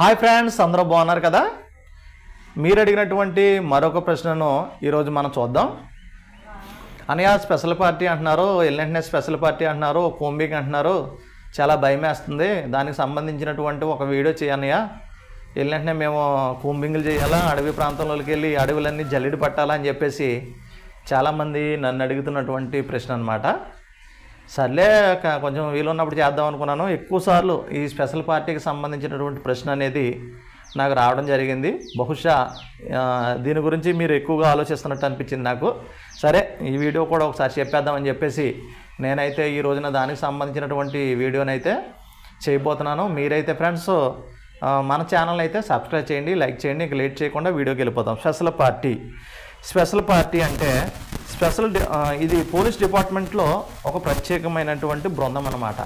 Hi friends అందరూ బాగున్నారు కదా? మీరు అడిగినటువంటి మరొక ప్రశ్నను ఈరోజు మనం చూద్దాం. అనయా స్పెషల్ పార్టీ అంటున్నారు ఎల్లంటనే స్పెషల్ పార్టీ అంటున్నారు కోంబింగ్ అంటున్నారు. చాలా భయం వేస్తుంది. దానికి సంబంధించినటువంటి ఒక వీడియో చేయనయ్యా వెళ్ళినట్టునే మేము కూంబింగ్లు చేయాలా అడవి ప్రాంతంలోకి వెళ్ళి అడవులన్నీ జల్లిడి పట్టాలా అని చెప్పేసి చాలామంది నన్ను అడుగుతున్నటువంటి ప్రశ్న అనమాట సర్లే క- కొంచెం వీలున్నప్పుడు చేద్దాం అనుకున్నాను. ఎక్కువసార్లు ఈ స్పెషల్ పార్టీకి సంబంధించినటువంటి ప్రశ్న అనేది నాకు రావడం జరిగింది. బహుశా దీని గురించి మీరు ఎక్కువగా ఆలోచిస్తున్నట్టు అనిపించింది నాకు. సరే ఈ వీడియో కూడా ఒకసారి చెప్పేద్దామని చెప్పేసి నేనైతే ఈ రోజున దానికి సంబంధించినటువంటి వీడియోనైతే చేయబోతున్నాను. మీరైతే ఫ్రెండ్స్ మన ఛానల్ అయితే సబ్స్క్రైబ్ చేయండి లైక్ చేయండి ఇంక లేట్ చేయకుండా వీడియోకి వెళ్ళిపోతాం స్పెషల్ పార్టీ. స్పెషల్ పార్టీ అంటే స్పెషల్ ఇది పోలీస్ డిపార్ట్మెంట్లో ఒక ప్రత్యేకమైనటువంటి బృందం అన్నమాట.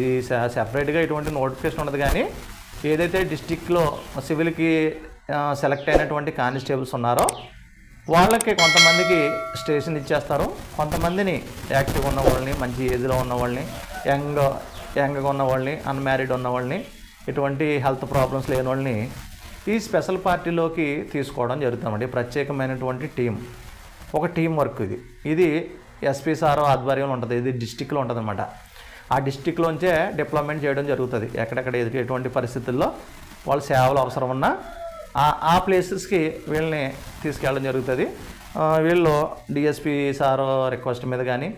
ఇది సెపరేట్గా ఇటువంటి నోటిఫికేషన్ ఉండదు కానీ ఏదైతే డిస్టిక్లో సివిల్కి సెలెక్ట్ అయినటువంటి కానిస్టేబుల్స్ ఉన్నారో వాళ్ళకి కొంతమందికి స్టేషన్ ఇచ్చేస్తారు. కొంతమందిని యాక్టివ్ ఉన్న వాళ్ళని మంచి ఏజ్లో ఉన్న వాళ్ళని యంగ్ యంగ్గా ఉన్న వాళ్ళని అన్మ్యారీడ్ ఉన్న వాళ్ళని ఇటువంటి హెల్త్ ప్రాబ్లమ్స్ లేని వాళ్ళని ఈ స్పెషల్ పార్టీలోకి తీసుకోవడం జరుగుతుందండి ప్రత్యేకమైనటువంటి టీం ఒక టీం వర్క్ ఇది. ఇది ఎస్పీ సార్ ఆధ్వర్యంలో ఉంటుంది. ఇది డిస్టిక్లో ఉంటుంది అనమాట ఆ డిస్టిక్లోంచే డిప్లాయ్మెంట్ చేయడం జరుగుతుంది. ఎక్కడెక్కడ ఎటువంటి పరిస్థితుల్లో వాళ్ళ సేవలు అవసరం ఉన్నా ఆ ఆ ప్లేసెస్కి వీళ్ళని తీసుకెళ్ళడం జరుగుతుంది. వీళ్ళు డిఎస్పి సార్ రిక్వెస్ట్ మీద కానీ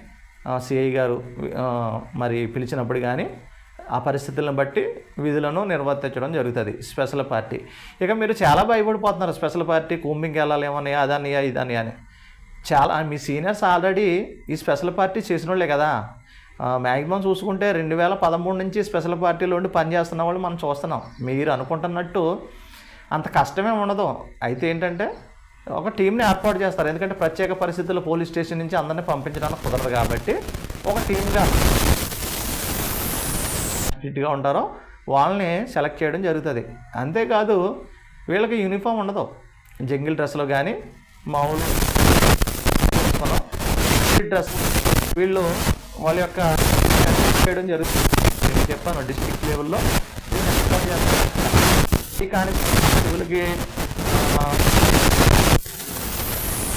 సిఐ గారు మరి పిలిచినప్పుడు కానీ ఆ పరిస్థితులను బట్టి విధులను నిర్వర్తించడం జరుగుతుంది. Special party. ఇక మీరు చాలా భయపడిపోతున్నారు. స్పెషల్ పార్టీ కూంబింగ్కి వెళ్ళాలేమని అదనియా ఇదని అని. చాలా మీ సీనియర్స్ ఆల్రెడీ ఈ స్పెషల్ పార్టీ చేసిన వాళ్ళే కదా మ్యాక్సిమం చూసుకుంటే రెండు వేల పదమూడు నుంచి స్పెషల్ పార్టీలో ఉండి పనిచేస్తున్న వాళ్ళు మనం చూస్తున్నాం. మీరు అనుకుంటున్నట్టు అంత కష్టమే ఉండదు. అయితే ఏంటంటే ఒక టీంని ఏర్పాటు చేస్తారు. ఎందుకంటే ప్రత్యేక పరిస్థితుల్లో పోలీస్ స్టేషన్ నుంచి అందరినీ పంపించడానికి కుదరదు కాబట్టి ఒక టీంగా ఫిట్గా ఉంటారో. వాళ్ళని సెలెక్ట్ చేయడం జరుగుతుంది. అంతేకాదు వీళ్ళకి యూనిఫామ్ ఉండదు. జంగిల్ డ్రెస్లో కానీ మామూలు డ్రెస్ వీళ్ళు వాళ్ళ యొక్క చేయడం జరుగుతుంది. నేను చెప్పాను డిస్ట్రిక్ట్ లెవెల్లో ఈ కానీ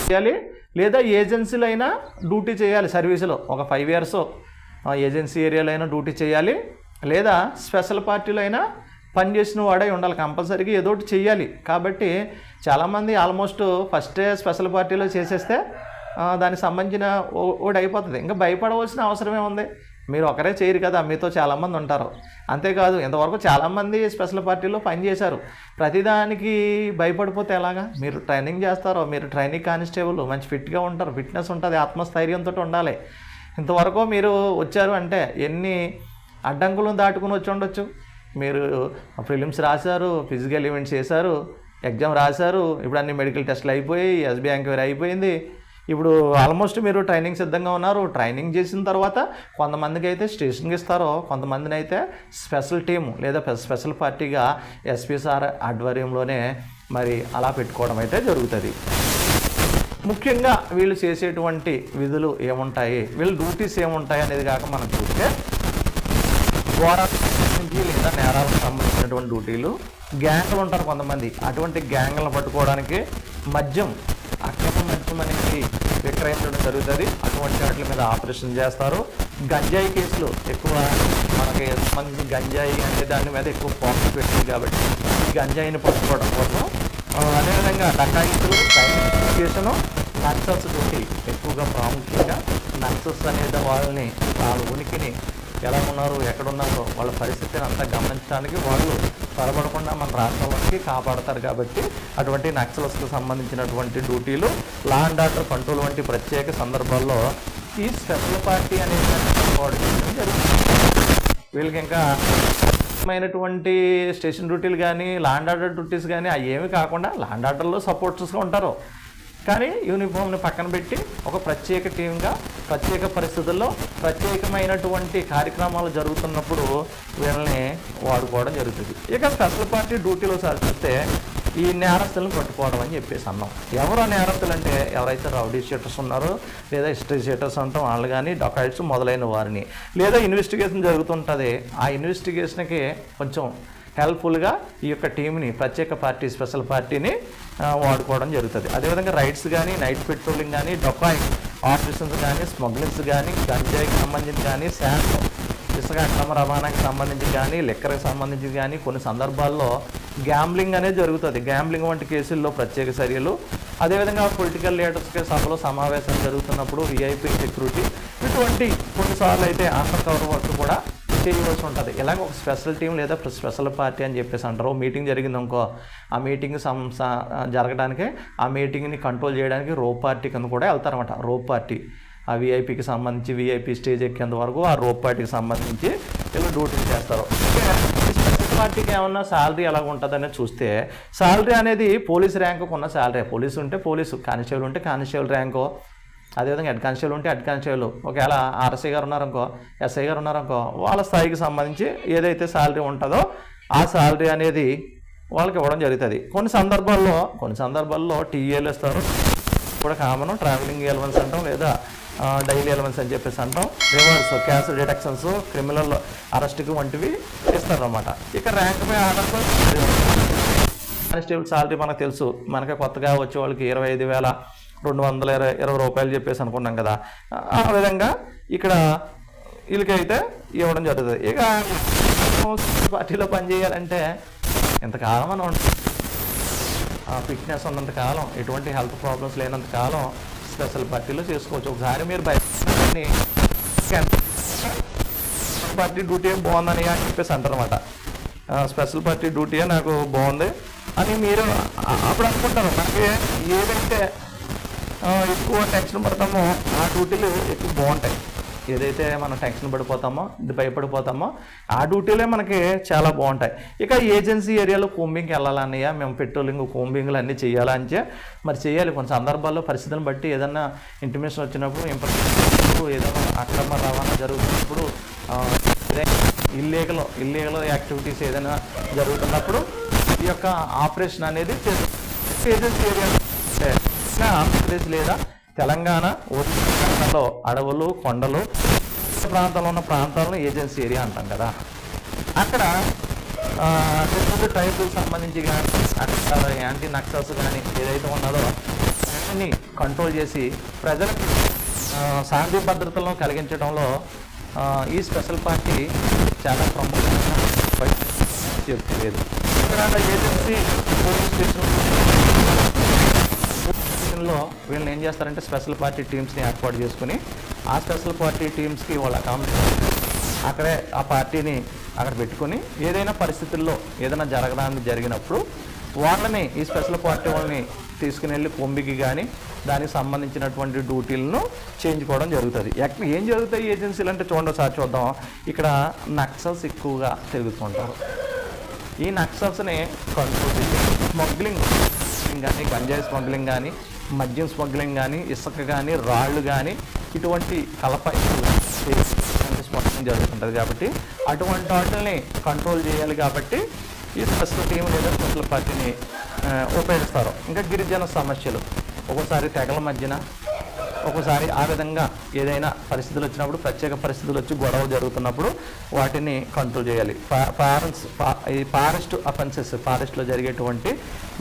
చేయాలి? లేదా ఏజెన్సీలు అయినా డ్యూటీ చేయాలి సర్వీసులో ఒక ఫైవ్ ఇయర్స్ ఏజెన్సీ ఏరియాలో అయినా డ్యూటీ చేయాలి. లేదా స్పెషల్ పార్టీలో అయినా పనిచేసిన వాడై ఉండాలి కంపల్సరీగా ఏదో ఒకటి చెయ్యాలి కాబట్టి చాలామంది ఆల్మోస్ట్ ఫస్టే స్పెషల్ పార్టీలో చేసేస్తే దానికి సంబంధించిన ఓ- ఒకటి అయిపోతుంది ఇంకా భయపడవలసిన అవసరమే ఉంది. మీరు ఒకరే చేయరు కదా మీతో చాలామంది ఉంటారు. అంతేకాదు ఇంతవరకు చాలామంది స్పెషల్ పార్టీలో పనిచేశారు ప్రతిదానికి భయపడిపోతే ఎలాగా? మీరు ట్రైనింగ్ చేస్తారో మీరు ట్రైనింగ్ కానిస్టేబుల్ మంచి ఫిట్గా ఉంటారు ఫిట్నెస్ ఉంటుంది ఆత్మస్థైర్యంతో ఉండాలి. ఇంతవరకు మీరు వచ్చారు అంటే ఎన్ని అడ్డంకులను దాటుకుని వచ్చి ఉండొచ్చు? మీరు ఫిలిమ్స్ రాశారు ఫిజికల్ ఈవెంట్స్ చేశారు ఎగ్జామ్ రాశారు ఇప్పుడు అన్ని మెడికల్ టెస్ట్లు అయిపోయి ఎస్బీఐ ఎంక్వైరీ అయిపోయింది ఇప్పుడు ఆల్మోస్ట్ మీరు ట్రైనింగ్ సిద్ధంగా ఉన్నారు. ట్రైనింగ్ చేసిన తర్వాత కొంతమందికి అయితే స్టేషన్కి ఇస్తారో కొంతమందిని అయితే స్పెషల్ టీం లేదా స్పెషల్ పార్టీగా ఎస్పీ సార్ ఆధ్వర్యంలోనే మరి అలా పెట్టుకోవడం అయితే జరుగుతుంది. ముఖ్యంగా వీళ్ళు చేసేటువంటి విధులు ఏముంటాయి? వీళ్ళ డ్యూటీస్ ఏముంటాయి అనేది కాక మనం చూస్తే ఘోర లేదా నేరాలకు సంబంధించినటువంటి డ్యూటీలు గ్యాంగ్లు ఉంటారు కొంతమంది. అటువంటి గ్యాంగ్లను పట్టుకోవడానికి మద్యం అక్రమ విక్రయించడం జరుగుతుంది. అటువంటి వాటి మీద ఆపరేషన్ చేస్తారు. గంజాయి కేసులు ఎక్కువ మనకి సంబంధించి గంజాయి అనే దాని మీద ఎక్కువ ఫోకస్ పెట్టింది కాబట్టి గంజాయిని పట్టుకోవడం కోసం ఆ, అదేవిధంగా డకాయితులు కేసును నక్సల్స్ తోటి ఎక్కువగా ప్రాముఖ్యంగా నక్సల్స్ అనేది వాళ్ళని వాళ్ళ ఉనికిని ఎలా ఉన్నారు ఎక్కడున్నారో వాళ్ళ పరిస్థితిని అంతా గమనించడానికి వాళ్ళు త్వరపడకుండా మన రాష్ట్రంలోకి కాపాడతారు కాబట్టి అటువంటి నక్సల్స్కి సంబంధించినటువంటి డ్యూటీలు లా అండ్ ఆర్డర్ కంట్రోల్ వంటి ప్రత్యేక సందర్భాల్లో ఈ స్పెషల్ పార్టీ అనేది జరుగుతుంది వీళ్ళకి ఇంకా మైనటువంటి స్టేషన్ డ్యూటీలు కానీ లాండ్ ఆర్డర్ డ్యూటీస్ కానీ అవి ఏమి కాకుండా లాండ్ ఆర్డర్లో సపోర్టర్స్గా ఉంటారు. కానీ యూనిఫామ్ని పక్కన పెట్టి ఒక ప్రత్యేక టీంగా ప్రత్యేక పరిస్థితుల్లో ప్రత్యేకమైనటువంటి కార్యక్రమాలు జరుగుతున్నప్పుడు వీళ్ళని వాడుకోవడం జరుగుతుంది. ఇక స్పెషల్ పార్టీ డ్యూటీలో సార్ చూస్తే ఈ నేరస్తులను పట్టుకోవడం అని చెప్పేసి అన్నాం. ఎవరు నేరస్తులు అంటే ఎవరైతే రౌడీ షీటర్స్ ఉన్నారో లేదా హిస్టరీ షీటర్స్ అంటాం వాళ్ళు కానీ డొకాయిట్స్ మొదలైన వారిని లేదా ఇన్వెస్టిగేషన్ జరుగుతుంటుంది ఆ ఇన్వెస్టిగేషన్కి కొంచెం హెల్ప్ఫుల్గా ఈ యొక్క టీంని ప్రత్యేక పార్టీ స్పెషల్ పార్టీని వాడుకోవడం జరుగుతుంది. అదేవిధంగా రైడ్స్ కానీ నైట్ పెట్రోలింగ్ కానీ డొకాయింగ్ ఆపరేషన్స్ కానీ స్మగ్లింగ్స్ కానీ గంజాయికి సంబంధించి కానీ శాండ్ ఇసుక అక్రమ రవాణాకి సంబంధించి కానీ లెక్కర్కి సంబంధించి కానీ కొన్ని సందర్భాల్లో గ్యాంబ్లింగ్ అనేది జరుగుతుంది. గ్యాంబ్లింగ్ వంటి కేసుల్లో ప్రత్యేక చర్యలు. అదేవిధంగా పొలిటికల్ లీడర్స్కి సభలో సమావేశం జరుగుతున్నప్పుడు విఐపీ సెక్యూరిటీ ఇటువంటి కొన్నిసార్లు అయితే అండర్ కవర్ వర్క్ కూడా చేయవలసి ఉంటుంది. ఇలాగ ఒక స్పెషల్ టీం లేదా స్పెషల్ పార్టీ అని చెప్పేసి అంటారు. మీటింగ్ జరిగింది అనుకో ఆ మీటింగ్ సం జరగడానికి ఆ మీటింగ్ని కంట్రోల్ చేయడానికి రో పార్టీ కింద కూడా వెళ్తారనమాట రో పార్టీ. ఆ వీఐపీకి సంబంధించి వీఐపీ స్టేజ్ ఎక్కేంత వరకు ఆ రో పార్టీకి సంబంధించి వీళ్ళు డ్యూటీ చేస్తారు. స్పెషల్ పార్టీకి ఏమన్నా శాలరీ ఎలా ఉంటుందని చూస్తే శాలరీ అనేది పోలీస్ ర్యాంకుకు ఉన్న శాలరీ పోలీసు ఉంటే పోలీసు కానిస్టేబుల్ ఉంటే కానిస్టేబుల్ ర్యాంకు. అదేవిధంగా హెడ్ కానిస్టేబుల్ ఉంటే హెడ్ కానిస్టేబుల్ ఒకవేళ ఆర్ఎస్ఐ గారు ఉన్నారనుకో ఎస్ఐ గారు ఉన్నారనుకో వాళ్ళ స్థాయికి సంబంధించి ఏదైతే శాలరీ ఉంటుందో ఆ శాలరీ అనేది వాళ్ళకి ఇవ్వడం జరుగుతుంది. కొన్ని సందర్భాల్లో కొన్ని సందర్భాల్లో టీఏలు ఇస్తారు కూడా కామన్ ట్రావెలింగ్ ఎలవెన్స్ అంటాం లేదా డైలీ ఎలవెన్స్ అని చెప్పేసి అంటాం. రివర్స్ క్యాష్ డిడక్షన్స్ క్రిమినల్ అరెస్ట్కి వంటివి ఇస్తారన్నమాట. ఇక ర్యాంక్ పై ఆర్డర్ కానిస్టేబుల్ సాలరీ మనకు తెలుసు. మనకి కొత్తగా వచ్చే వాళ్ళకి ఇరవై ఐదు వేల రెండు వందల ఇరవై ఇరవై రూపాయలు చెప్పేసి అనుకున్నాం కదా. ఆ విధంగా ఇక్కడ వీళ్ళకైతే ఇవ్వడం జరుగుతుంది. ఇక పార్టీలో పనిచేయాలంటే ఇంతకాలం మనం ఫిట్నెస్ ఉన్నంత కాలం ఎటువంటి హెల్త్ ప్రాబ్లమ్స్ లేనంత కాలం స్పెషల్ పార్టీలో చేసుకోవచ్చు. ఒకసారి మీరు బయట పార్టీ డ్యూటీ బాగుందని అని చెప్పేసి అంటారనమాట స్పెషల్ పార్టీ డ్యూటీ నాకు బాగుంది అని మీరు అప్పుడు అనుకుంటారు. నాకు ఏదంటే ఎక్కువ టెన్షన్ పడతామో ఆ డ్యూటీలు ఎక్కువ బాగుంటాయి. ఏదైతే మనం టెన్షన్ పడిపోతామో ఇది భయపడిపోతామో ఆ డ్యూటీలే మనకి చాలా బాగుంటాయి. ఇక ఏజెన్సీ ఏరియాలో కోంబింగ్కి వెళ్ళాలన్నయ్య మేము పెట్రోలింగ్ కోంబింగ్లు అన్నీ చేయాలంటే మరి చేయాలి. కొన్ని సందర్భాల్లో పరిస్థితులను బట్టి ఏదన్నా ఇంటిమేషన్ వచ్చినప్పుడు ఇంపార్టెంట్ ఏదైనా అక్రమ రవాణా జరుగుతున్నప్పుడు ఇల్లీగల్ ఇల్లీగల్ యాక్టివిటీస్ ఏదైనా జరుగుతున్నప్పుడు ఈ యొక్క ఆపరేషన్ అనేది ఏజెన్సీ ఏరియా ఆంధ్రప్రదేశ్ లేదా తెలంగాణ ఒరిస్సాలో అడవులు కొండలు ప్రాంతంలో ఉన్న ప్రాంతాలను ఏజెన్సీ ఏరియా అంటాం కదా. అక్కడ ట్రైబుల్ సంబంధించి కానీ అక్కడ యాంటీ నక్సల్స్ కానీ ఏదైతే ఉన్నదో అన్ని కంట్రోల్ చేసి ప్రజలకు శాంతి భద్రతలను కలిగించడంలో ఈ స్పెషల్ పార్టీ చాలా ప్రముఖంగా చెప్పలేదు. ఇక్కడ ఏజెన్సీ పోలీస్ స్టేషన్ స్టేషన్లో వీళ్ళని ఏం చేస్తారంటే స్పెషల్ పార్టీ టీమ్స్ని ఏర్పాటు చేసుకుని ఆ స్పెషల్ పార్టీ టీమ్స్కి వాళ్ళ అకామిడేషన్ అక్కడే ఆ పార్టీని అక్కడ పెట్టుకొని ఏదైనా పరిస్థితుల్లో ఏదైనా జరగడానికి జరిగినప్పుడు వాళ్ళని ఈ స్పెషల్ పార్టీ వాళ్ళని తీసుకుని వెళ్ళి కొంబికి కానీ దానికి సంబంధించినటువంటి డ్యూటీలను చేయించుకోవడం జరుగుతుంది. ఎక్కడ ఏం జరుగుతాయి ఏజెన్సీలు అంటే చూడండి ఒకసారి చూద్దాం. ఇక్కడ నక్సల్స్ ఎక్కువగా తిరుగుతుంటారు. ఈ నక్సల్స్ని కంట్రోల్ చేసి స్మగ్లింగ్ కానీ గంజాయి స్మగ్లింగ్ కానీ మద్యం స్మగ్లింగ్ కానీ ఇసుక కానీ రాళ్ళు కానీ ఇటువంటి కలప స్మగ్లింగ్ జరుగుతుంటుంది కాబట్టి అటువంటి వాటిని కంట్రోల్ చేయాలి కాబట్టి ఈ స్పెషల్ టీం లేదా స్పెషల్ పార్టీని ఉపయోగిస్తారు. ఇంకా గిరిజన సమస్యలు. ఒక్కోసారి తెగల మధ్యన ఒకసారి ఆ విధంగా ఏదైనా పరిస్థితులు వచ్చినప్పుడు ప్రత్యేక పరిస్థితులు వచ్చి గొడవలు జరుగుతున్నప్పుడు వాటిని కంట్రోల్ చేయాలి. పారెంట్స్ ఈ ఫారెస్ట్ అఫెన్సెస్ ఫారెస్ట్లో జరిగేటువంటి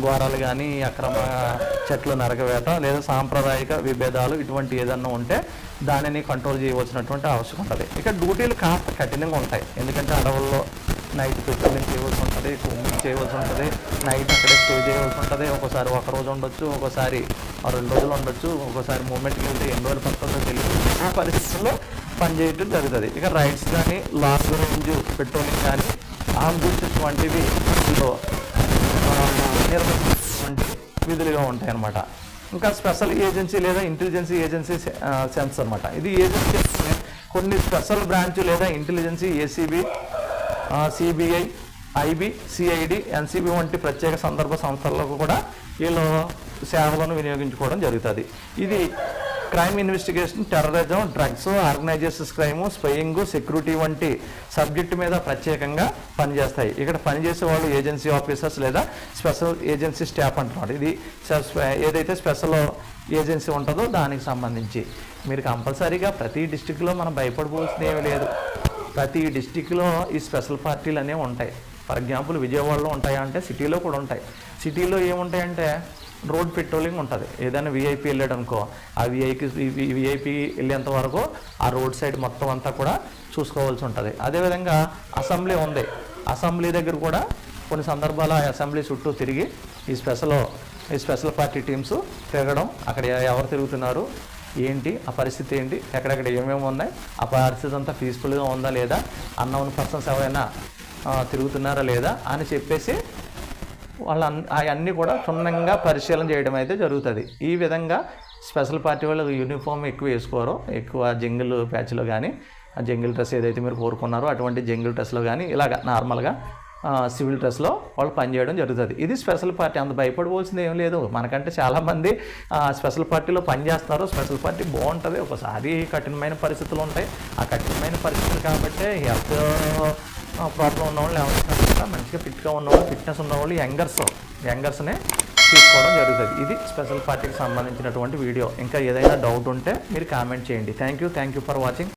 ఘోరాలు కానీ అక్రమ చెట్లు నరకవేట లేదా సాంప్రదాయిక విభేదాలు ఇటువంటి ఏదన్నా ఉంటే దానిని కంట్రోల్ చేయవలసినటువంటి అవసరం ఉంటుంది. ఇక డ్యూటీలు కాస్త కఠినంగా ఉంటాయి. ఎందుకంటే అడవుల్లో నైట్ పెట్రోలింగ్ చేయవలసి ఉంటుంది కూమింగ్ చేయవలసి ఉంటుంది నైట్ అక్కడే స్టే చేయవలసి ఉంటుంది. ఒకసారి ఒక రోజు ఉండొచ్చు ఒకసారి రెండు రోజులు ఉండొచ్చు. ఒకసారి మూమెంట్కి వెళ్తే ఎన్ని రోజులు పడుతుందో తెలియదు ఆ పరిస్థితుల్లో పనిచేయటం జరుగుతుంది. ఇక రైడ్స్ కానీ లాస్ రేంజ్ పెట్రోలింగ్ కానీ ఆంబులెన్స్ వంటివి ఇందులో విధులుగా ఉంటాయి అన్నమాట ఇంకా స్పెషల్ ఏజెన్సీ లేదా ఇంటెలిజెన్సీ ఏజెన్సీ సెన్స్ అనమాట ఇది ఏజెన్సీ కొన్ని స్పెషల్ బ్రాంచ్ లేదా intelligence ACB CBI IB CID NCB వంటి ప్రత్యేక సందర్భ సంస్థలకు కూడా వీళ్ళు సేవలను వినియోగించుకోవడం జరుగుతుంది. ఇది crime investigation terrorism drugs organisations crime spying security వంటి సబ్జెక్ట్ మీద ప్రత్యేకంగా పనిచేస్తాయి. ఇక్కడ పనిచేసే వాళ్ళు ఏజెన్సీ ఆఫీసర్స్ లేదా స్పెషల్ ఏజెన్సీ స్టాఫ్ అంటున్నారు. ఇది ఏదైతే స్పెషల్ ఏజెన్సీ ఉంటుందో దానికి సంబంధించి. మీరు కంపల్సరీగా ప్రతి డిస్టిక్లో మనం భయపడిపోవాల్సింది ఏమీ లేదు. ప్రతి డిస్టిక్లో ఈ స్పెషల్ పార్టీలు అనేవి ఉంటాయి. ఫర్ ఎగ్జాంపుల్ విజయవాడలో ఉంటాయా అంటే సిటీలో కూడా ఉంటాయి. సిటీలో ఏముంటాయంటే రోడ్ పెట్రోలింగ్ ఉంటుంది. ఏదైనా విఐపి వెళ్ళాడు అనుకో ఆ విఐకి విఐపి వెళ్ళేంత వరకు ఆ రోడ్ సైడ్ మొత్తం అంతా కూడా చూసుకోవాల్సి ఉంటుంది. అదేవిధంగా అసెంబ్లీ ఉంది. అసెంబ్లీ దగ్గర కూడా కొన్ని సందర్భాల ఆ అసెంబ్లీ చుట్టూ తిరిగి ఈ స్పెషల్ ఈ స్పెషల్ పార్టీ టీమ్స్ తిరగడం అక్కడ ఎవరు తిరుగుతున్నారు ఏంటి ఆ పరిస్థితి ఏంటి ఎక్కడెక్కడ ఏమేమి ఉన్నాయి ఆ పరిస్థితి అంతా పీస్ఫుల్గా ఉందా లేదా అన్నోన్ పర్సన్స్ ఎవరైనా తిరుగుతున్నారా లేదా అని చెప్పేసి వాళ్ళ అవన్నీ కూడా క్షుణ్ణంగా పరిశీలన చేయడం అయితే జరుగుతుంది. ఈ విధంగా స్పెషల్ పార్టీ వాళ్ళు యూనిఫామ్ ఎక్కువ వేసుకోరు ఎక్కువ జంగిల్ ప్యాచ్లో కానీ ఆ జంగిల్ డ్రెస్ ఏదైతే మీరు కోరుకున్నారో అటువంటి జంగిల్ డ్రెస్లో కానీ ఇలాగ నార్మల్గా సివిల్ డ్రెస్లో వాళ్ళు పనిచేయడం జరుగుతుంది. ఇది స్పెషల్ పార్టీ అంత భయపడవలసింది ఏం లేదు. మనకంటే చాలామంది స్పెషల్ పార్టీలో పనిచేస్తున్నారు స్పెషల్ పార్టీ బాగుంటుంది. ఒకసారి కఠినమైన పరిస్థితులు ఉంటాయి. ఆ కఠినమైన పరిస్థితులు కాబట్టి హెల్త్ ప్రాబ్లం ఉన్నవాళ్ళు ఎవరైనా మంచిగా ఫిట్గా ఉన్నవాళ్ళు ఫిట్నెస్ ఉన్నవాళ్ళు యంగర్స్ యంగర్స్నే తీసుకోవడం జరుగుతుంది. ఇది స్పెషల్ పార్టీకి సంబంధించినటువంటి వీడియో. ఇంకా ఏదైనా డౌట్ ఉంటే మీరు కామెంట్ చేయండి. Thank you thank you for watching